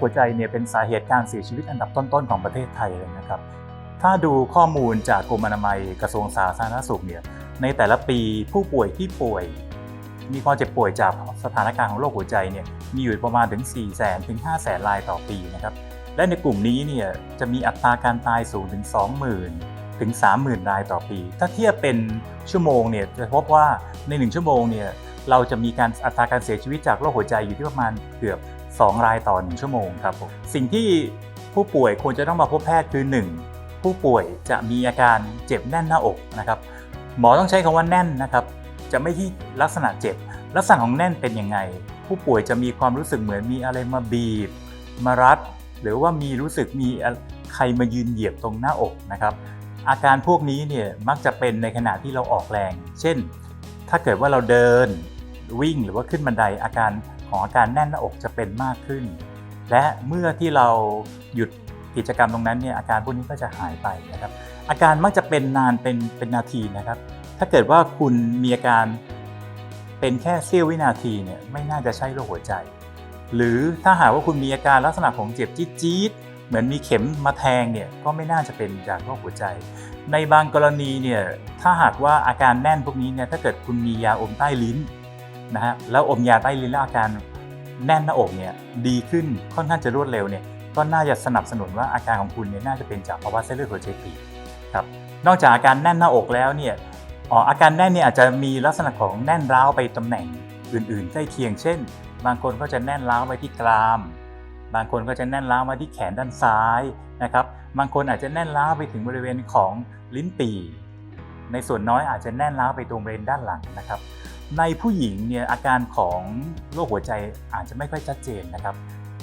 หัวใจเนี่ยเป็นสาเหตุการเสียชีวิตอันดับต้นๆของประเทศไทยเลยนะครับ ถ้าดูข้อมูลจากกรมอนามัยกระทรวงสาธารณสุขเนี่ยในแต่ละปีผู้ป่วยที่ป่วย มีความเจ็บป่วยจากสถานการณ์ของโรคหัวใจเนี่ยมีอยู่ประมาณถึง 4 0 0 0 0 0ถึง5 0 0 0 0 0รายต่อปีนะครับและในกลุ่มนี้เนี่ยจะมีอัตราการตายสูงถึง 20,000 ถึง 30,000 รายต่อปี ถ้าเทียบเป็นชั่วโมงเนี่ยจะพบว่าใน 1 ชั่วโมงเนี่ยเราจะมีการอัตราการเสียชีวิตจากโรคหัวใจอยู่ที่ประมาณเกือบ 2 รายต่อ 1 ชั่วโมงครับผมสิ่งที่ผู้ป่วยควรจะต้องมาพบแพทย์คือ 1 ผู้ป่วยจะมีอาการเจ็บแน่นหน้าอกนะครับหมอต้องใช้คำว่าแน่นนะครับ จะไม่ที่ลักษณะเจ็บ ลักษณะของแน่นเป็นยังไง ผู้ป่วยจะมีความรู้สึกเหมือนมีอะไรมาบีบ มารัด หรือว่ามีรู้สึกมีใครมายืนเหยียบตรงหน้าอกนะครับ อาการพวกนี้เนี่ยมักจะเป็นในขณะที่เราออกแรง เช่น ถ้าเกิดว่าเราเดินวิ่งหรือว่าขึ้นบันไดอาการ ของอาการแน่นหน้าอกจะเป็นมากขึ้น และเมื่อที่เราหยุดกิจกรรมตรงนั้นเนี่ยอาการพวกนี้ก็จะหายไปนะครับ อาการมักจะเป็นนานเป็นเป็นนาทีนะครับ ถ้าเกิดว่าคุณมีอาการเป็นแค่เสี้ยววินาทีเนี่ยไม่น่าจะใช่โรคหัวใจ หรือถ้าหากว่าคุณมีอาการลักษณะของเจ็บจี๊ดๆเหมือนมีเข็มมาแทงเนี่ยก็ไม่น่าจะเป็นจากโรคหัวใจ ในบางกรณีเนี่ยถ้าหากว่าอาการแน่นพวกนี้เนี่ยถ้าเกิดคุณมียาอมใต้ลิ้น นะฮะแล้วอมยาใต้ลิ้นแล้วอาการแน่นหน้าอกเนี่ยดีขึ้นค่อนข้างจะรวดเร็วเนี่ยก็น่าจะสนับสนุนว่าอาการของคุณเนี่ยน่าจะเป็นจากภาวะเส้นเลือดหัวใจตีบครับนอกจากอาการแน่นหน้าอกแล้วเนี่ยอ๋ออาการแน่นเนี่ยอาจจะมีลักษณะของแน่นร้าวไปตำแหน่งอื่นๆใกล้เคียงเช่น บางคนก็จะแน่นร้าวไปที่กราม บางคนก็จะแน่นร้าวมาที่แขนด้านซ้ายนะครับบางคนอาจจะแน่นร้าวไปถึงบริเวณของลิ้นปี่ในส่วนน้อยอาจจะแน่นร้าวไปตรงบริเวณด้านหลังนะครับ ในผู้หญิงเนี่ยอาการของโรคหัวใจอาจจะไม่ค่อยชัดเจนนะครับ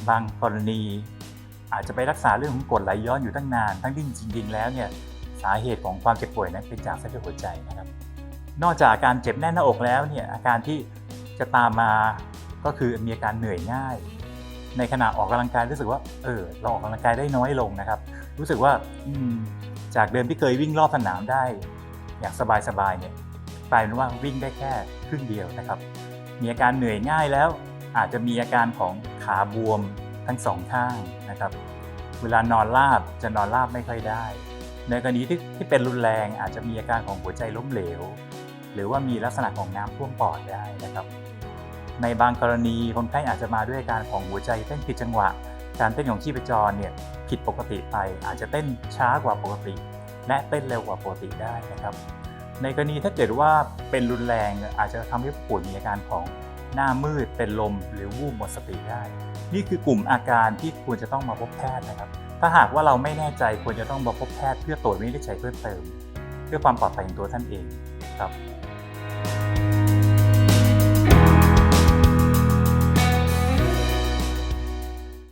บางกรณีอาจจะไปรักษาเรื่องของกรดไหลย้อนอยู่ตั้งนาน ทั้งที่จริงๆแล้วเนี่ยสาเหตุของความเจ็บป่วยนั้นเป็นจากเส้นเลือดหัวใจนะครับ นอกจากอาการเจ็บแน่นหน้าอกแล้วเนี่ยอาการที่จะตามมาก็คือมีอาการเหนื่อยง่าย ในขณะออกกำลังกายรู้สึกว่าเออเราออกกำลังกายได้น้อยลงนะครับ รู้สึกว่าจากเดิมที่เคยวิ่งรอบสนามได้ อย่างสบายๆเนี่ย กลายเป็นว่าวิ่งได้แค่ครึ่งเดียวนะครับ มีอาการเหนื่อยง่ายแล้ว อาจจะมีอาการของขาบวมทั้งสองข้างนะครับ เวลานอนราบจะนอนราบไม่ค่อยได้ ในกรณีที่ที่เป็นรุนแรงอาจจะมีอาการของหัวใจล้มเหลว หรือว่ามีลักษณะของน้ำท่วมปอดได้นะครับ ในบางกรณีคนไข้อาจจะมาด้วยอาการของหัวใจเต้นผิดจังหวะ การเต้นของชีพจรเนี่ยผิดปกติไป อาจจะเต้นช้ากว่าปกติ และเต้นเร็วกว่าปกติได้นะครับ ในกรณีถ้าเกิดว่าเป็นรุนแรงอาจจะทำให้ผู้ป่วยมีอาการของหน้ามืดเป็นลมหรือวูบหมดสติได้ นี่คือกลุ่มอาการที่ควรจะต้องมาพบแพทย์นะครับ ถ้าหากว่าเราไม่แน่ใจควรจะต้องมาพบแพทย์เพื่อตรวจวินิจฉัยเพิ่มเติม เพื่อความปลอดภัยของตัวท่านเองครับ